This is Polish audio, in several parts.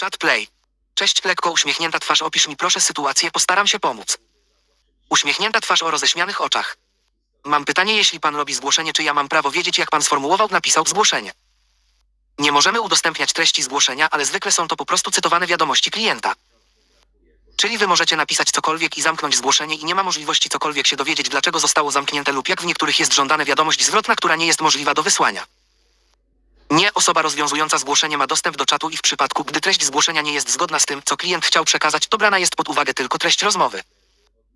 Chat play. Cześć, lekko uśmiechnięta twarz, opisz mi proszę sytuację, postaram się pomóc. Uśmiechnięta twarz o roześmianych oczach. Mam pytanie, jeśli pan robi zgłoszenie, czy ja mam prawo wiedzieć, jak pan sformułował, napisał zgłoszenie? Nie możemy udostępniać treści zgłoszenia, ale zwykle są to po prostu cytowane wiadomości klienta. Czyli wy możecie napisać cokolwiek i zamknąć zgłoszenie i nie ma możliwości cokolwiek się dowiedzieć, dlaczego zostało zamknięte lub jak w niektórych jest żądane wiadomość zwrotna, która nie jest możliwa do wysłania. Nie osoba rozwiązująca zgłoszenie ma dostęp do czatu i w przypadku, gdy treść zgłoszenia nie jest zgodna z tym, co klient chciał przekazać, to brana jest pod uwagę tylko treść rozmowy.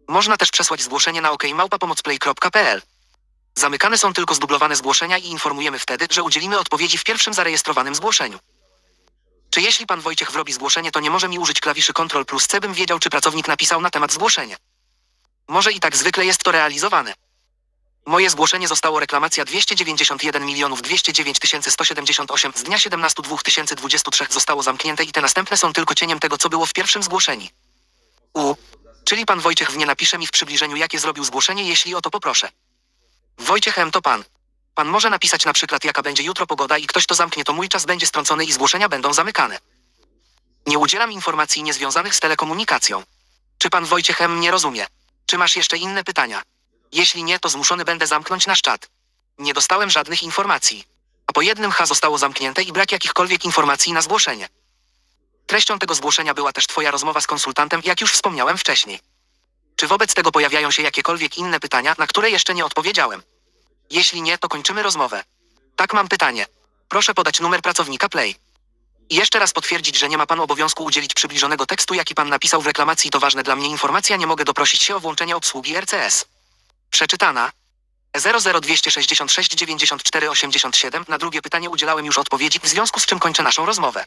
Można też przesłać zgłoszenie na okmałpa.pomocplay.pl. Zamykane są tylko zdublowane zgłoszenia i informujemy wtedy, że udzielimy odpowiedzi w pierwszym zarejestrowanym zgłoszeniu. Czy jeśli pan Wojciech wrobi zgłoszenie, to nie może mi użyć klawiszy Ctrl plus C, bym wiedział, czy pracownik napisał na temat zgłoszenia. Może i tak zwykle jest to realizowane. Moje zgłoszenie zostało reklamacja 291 milionów 209 178 z dnia 17 2023 zostało zamknięte i te następne są tylko cieniem tego, co było w pierwszym zgłoszeniu. U. Czyli pan Wojciech w nie napisze mi w przybliżeniu, jakie zrobił zgłoszenie, jeśli o to poproszę. Wojciech M. to pan. Pan może napisać na przykład, jaka będzie jutro pogoda i ktoś to zamknie, to mój czas będzie strącony i zgłoszenia będą zamykane. Nie udzielam informacji niezwiązanych z telekomunikacją. Czy pan Wojciech M. nie rozumie? Czy masz jeszcze inne pytania? Jeśli nie, to zmuszony będę zamknąć nasz czat. Nie dostałem żadnych informacji. A po jednym H zostało zamknięte i brak jakichkolwiek informacji na zgłoszenie. Treścią tego zgłoszenia była też Twoja rozmowa z konsultantem, jak już wspomniałem wcześniej. Czy wobec tego pojawiają się jakiekolwiek inne pytania, na które jeszcze nie odpowiedziałem? Jeśli nie, to kończymy rozmowę. Tak, mam pytanie. Proszę podać numer pracownika Play. I jeszcze raz potwierdzić, że nie ma pan obowiązku udzielić przybliżonego tekstu, jaki pan napisał w reklamacji. To ważne dla mnie informacja, nie mogę doprosić się o włączenie obsługi RCS. Przeczytana. 00266 94 87. Na drugie pytanie udzielałem już odpowiedzi, w związku z czym kończę naszą rozmowę.